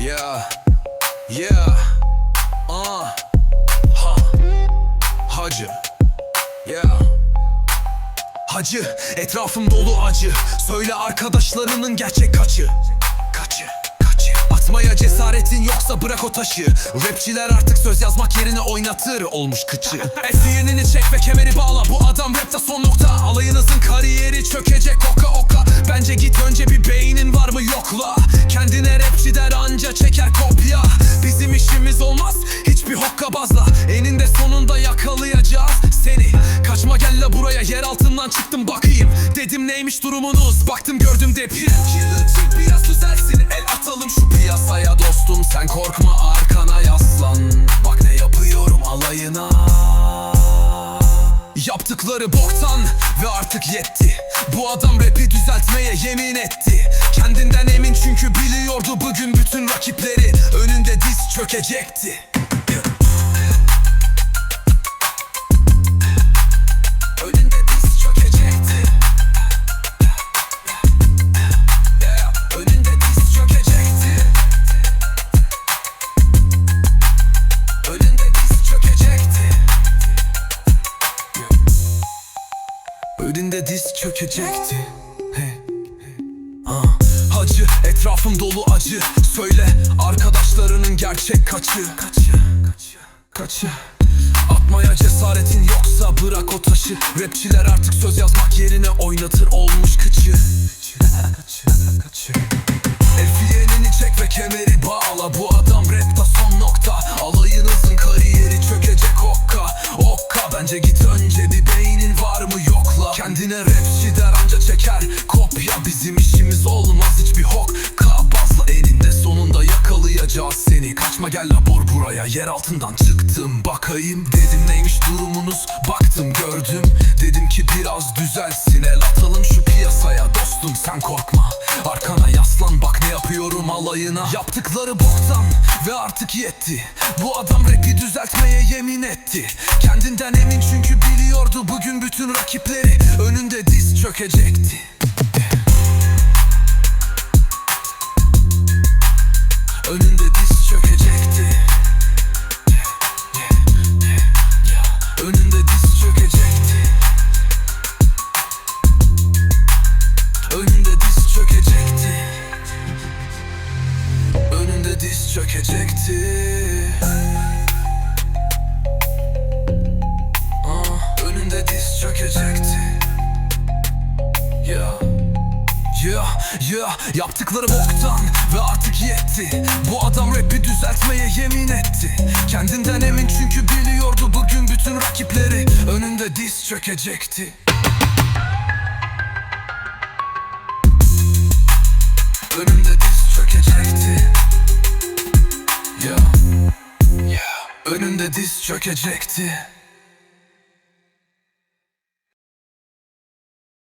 Yeah, yeah, uh, ha, hacı, yeah. Hacı, etrafım dolu acı. Söyle arkadaşlarının gerçek kaçı. Kaçı, kaçı. Atmaya cesaretin yoksa bırak o taşı. Rapçiler artık söz yazmak yerine oynatır olmuş kıçı. Efyenini çek ve kemeri bağla. Bu adam rapte son nokta. Alayınızın kariyeri çökecek oka buraya yer altından çıktım bakayım. Dedim neymiş durumunuz baktım gördüm de bir. Yıllık biraz düzelsin el atalım şu piyasaya dostum. Sen korkma arkana yaslan. Bak ne yapıyorum alayına. Yaptıkları boktan ve artık yetti Bu adam rapi düzeltmeye yemin etti Kendinden emin çünkü biliyordu bugün bütün rakipleri Önünde diz çökecekti Önünde diz çökecekti. He, he, ah. Hacı etrafım dolu acı. Söyle arkadaşlarının gerçek kaçı? Kaçı Kaçı Kaçı? Atmaya cesaretin yoksa bırak o taşı. Rapçiler artık söz yazmak yerine oynatır olmuş kıçı. Elfiyenini çek ve kemeri bağla. Bu adam rapta son nokta. Alayınızın kariyeri çökecek okka. Okka bence git önce Kendine rapçi der anca çeker. Kopya bizim işimiz olmaz hiçbir hokka Bazla elinde sonunda yakalayacağız seni. Kaçma gel labor buraya yer altından çıktım. Bakayım dedim neymiş durumunuz? Baktım gördüm. Dedim ki biraz düzelsin. El atalım şu piyasaya dostum sen korkma. Arkana yaslan bak ne yapıyorum alayına. Yaptıkları boktan ve artık yetti. Bu adam rapi düzeltmeye yemin etti. Kendinden emin çünkü biliyordu bugün bütün rakipleri. Önünde diz çökecekti. Önünde diz çökecekti. Önünde diz çökecekti. Önünde diz çökecekti. Önünde diz çökecekti. Ah, çökecekti. Ya Ya ya yaptıkları boktan ve artık yetti. Bu adam rapi düzeltmeye yemin etti. Kendinden emin çünkü biliyordu bugün bütün rakipleri. Önünde diz çökecekti. Önünde diz çökecekti. Ya Ya Önünde diz çökecekti